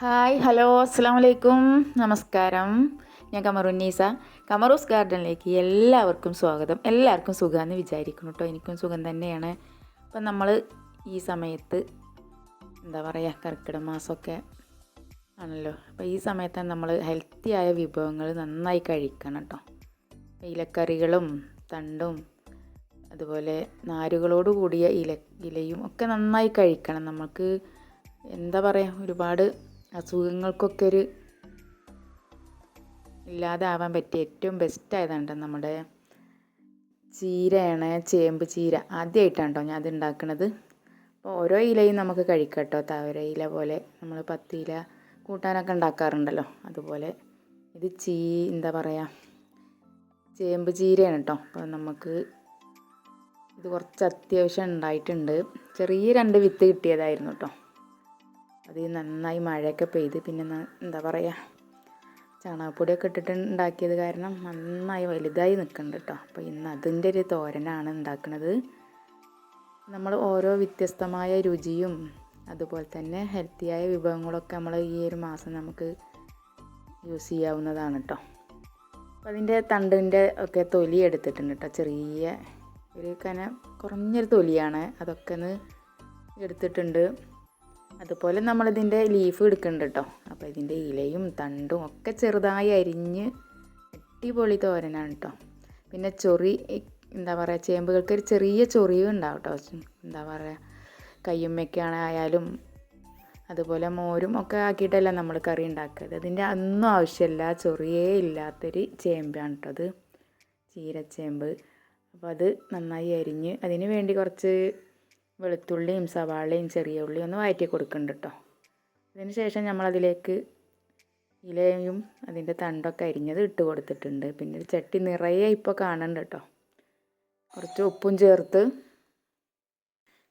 Hi hello അസ്സാം വലൈക്കും നമസ്കാരം. ഞാൻ കമറുന്നീസ കമറൂസ് ഗാർഡനിലേക്ക് എല്ലാവർക്കും സ്വാഗതം. എല്ലാവർക്കും സുഖമെന്ന് വിചാരിക്കുന്നു കേട്ടോ എനിക്കും സുഖം തന്നെയാണ്. അപ്പം നമ്മൾ ഈ സമയത്ത് എന്താ പറയുക കർക്കിടക മാസമൊക്കെ ആണല്ലോ. അപ്പോൾ ഈ സമയത്താണ് നമ്മൾ ഹെൽത്തിയായ വിഭവങ്ങൾ നന്നായി കഴിക്കണം കേട്ടോ ഇലക്കറികളും തണ്ടും അതുപോലെ നാരുകളോട് കൂടിയ ഇല ഇലയും ഒക്കെ നന്നായി കഴിക്കണം. നമുക്ക് എന്താ പറയുക ഒരുപാട് അസുഖങ്ങൾക്കൊക്കെ ഒരു ഇല്ലാതാവാൻ പറ്റിയ ഏറ്റവും ബെസ്റ്റ് ആയതാണ് നമ്മുടെ ചീരയാണ് ചേമ്പ് ചീര ആദ്യമായിട്ടാണ് കേട്ടോ ഞാൻ അത് ഉണ്ടാക്കുന്നത് അപ്പോൾ ഓരോ ഇലയും നമുക്ക് കഴിക്കാം കേട്ടോ താവര ഇല പോലെ നമ്മൾ പത്ത് ഇല കൂട്ടാനൊക്കെ ഉണ്ടാക്കാറുണ്ടല്ലോ അതുപോലെ ഇത് ചീ എന്താ പറയുക ചേമ്പ് ചീരയാണ് കേട്ടോ അപ്പോൾ നമുക്ക് ഇത് കുറച്ച് അത്യാവശ്യം ഉണ്ടായിട്ടുണ്ട് ചെറിയ രണ്ട് വിത്ത് കിട്ടിയതായിരുന്നു കേട്ടോ അത് നന്നായി മഴയൊക്കെ പെയ്ത് പിന്നെ എന്താ പറയുക ചാണകപ്പൊടിയൊക്കെ ഇട്ടിട്ട് ഉണ്ടാക്കിയത് കാരണം നന്നായി വലുതായി നിൽക്കുന്നുണ്ട് കേട്ടോ അപ്പോൾ ഇന്ന് അതിന്റെ ഒരു തോരനാണ് ഉണ്ടാക്കുന്നത് നമ്മൾ ഓരോ വ്യത്യസ്തമായ രുചിയും അതുപോലെ തന്നെ ഹെൽത്തിയായ വിഭവങ്ങളൊക്കെ നമ്മൾ ഈ ഒരു മാസം നമുക്ക് യൂസ് ചെയ്യാവുന്നതാണ് കേട്ടോ അപ്പോൾ അതിന്റെ തണ്ടിന്റെ ഒക്കെ തൊലി എടുത്തിട്ടുണ്ട് കേട്ടോ ചെറിയ ഒരു കന കുറഞ്ഞൊരു തൊലിയാണ് അതൊക്കെ ഒന്ന് എടുത്തിട്ടുണ്ട്. അതുപോലെ നമ്മളിതിന്റെ ലീഫ് എടുക്കുന്നുണ്ട് കേട്ടോ അപ്പോൾ ഇതിന്റെ ഇലയും തണ്ടും ഒക്കെ ചെറുതായി അരിഞ്ഞ് അടിപൊളി തോരനാണ് കേട്ടോ പിന്നെ ചൊറി എന്താ പറയുക ചേമ്പുകൾക്ക് ഒരു ചെറിയ ചൊറിയും ഉണ്ടാവും കേട്ടോ എന്താ പറയുക കയ്യുമ്മയ്ക്കാണ് ആയാലും അതുപോലെ മോരും ഒക്കെ ആക്കിയിട്ടല്ല നമ്മൾ കറി ഉണ്ടാക്കുന്നത് അതിന്റെ ഒന്നും ആവശ്യമില്ല ചൊറിയേ ഇല്ലാത്തൊരു ചേമ്പാണ് കേട്ടോ അത്. ചീരച്ചേമ്പ്. അപ്പോൾ അത് നന്നായി അരിഞ്ഞ് അതിന് വേണ്ടി കുറച്ച് വെളുത്തുള്ളിയും സവാളയും ചെറിയ ഉള്ളിയും ഒന്ന് വഴറ്റി കൊടുക്കുന്നുണ്ട് കേട്ടോ അതിന് ശേഷം നമ്മളതിലേക്ക് ഇലയും അതിന്റെ തണ്ടൊക്കെ അരിഞ്ഞത് ഇട്ട് കൊടുത്തിട്ടുണ്ട്. പിന്നെ ചട്ടി നിറയെ ഇപ്പോൾ കാണുന്നുണ്ട് കേട്ടോ കുറച്ച് ഉപ്പും ചേർത്ത്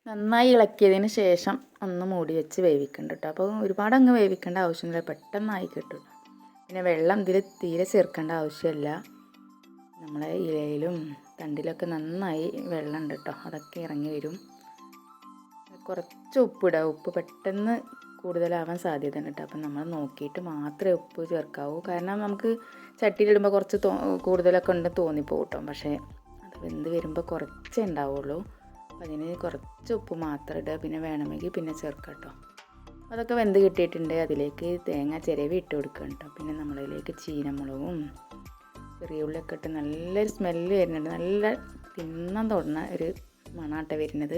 നന്നായി ഇളക്കിയതിന് ശേഷം ഒന്ന് മൂടി വെച്ച് വേവിക്കുന്നുണ്ട് കേട്ടോ അപ്പോൾ ഒരുപാട് അങ്ങ് വേവിക്കേണ്ട ആവശ്യമില്ല. പെട്ടെന്നായി കിട്ടും പിന്നെ വെള്ളം ഇതിൽ തീരെ ചേർക്കേണ്ട ആവശ്യമില്ല. നമ്മളെ ഇലയിലും തണ്ടിലൊക്കെ നന്നായി വെള്ളം ഉണ്ട് കേട്ടോ അതൊക്കെ ഇറങ്ങി വരും. കുറച്ച് ഉപ്പിടുക ഉപ്പ് പെട്ടെന്ന് കൂടുതലാവാൻ സാധ്യത ഉണ്ട് കേട്ടോ. അപ്പം നമ്മൾ നോക്കിയിട്ട് മാത്രമേ ഉപ്പ് ചേർക്കാവൂ. കാരണം നമുക്ക് ചട്ടിയിലിടുമ്പോൾ കുറച്ച് തോ കൂടുതലൊക്കെ ഉണ്ട് തോന്നിപ്പോകും കേട്ടോ. പക്ഷേ അത് വെന്ത് വരുമ്പോൾ കുറച്ചേ ഉണ്ടാവുള്ളൂ. അപ്പം അതിന് കുറച്ച് ഉപ്പ് മാത്രം ഇടുക. പിന്നെ വേണമെങ്കിൽ പിന്നെ ചേർക്കാം കേട്ടോ. അതൊക്കെ വെന്ത് കിട്ടിയിട്ടുണ്ട്. അതിലേക്ക് തേങ്ങ ചിരവി ഇട്ട് കൊടുക്കുക കേട്ടോ. പിന്നെ നമ്മളതിലേക്ക് ചീനമുളകും ചെറിയ ഉള്ളിയൊക്കെ ഇട്ട് നല്ലൊരു സ്മെല്ല് വരുന്നുണ്ട്. നല്ല തിന്നാൻ തുടങ്ങുന്ന ഒരു മണാട്ട വരുന്നത്.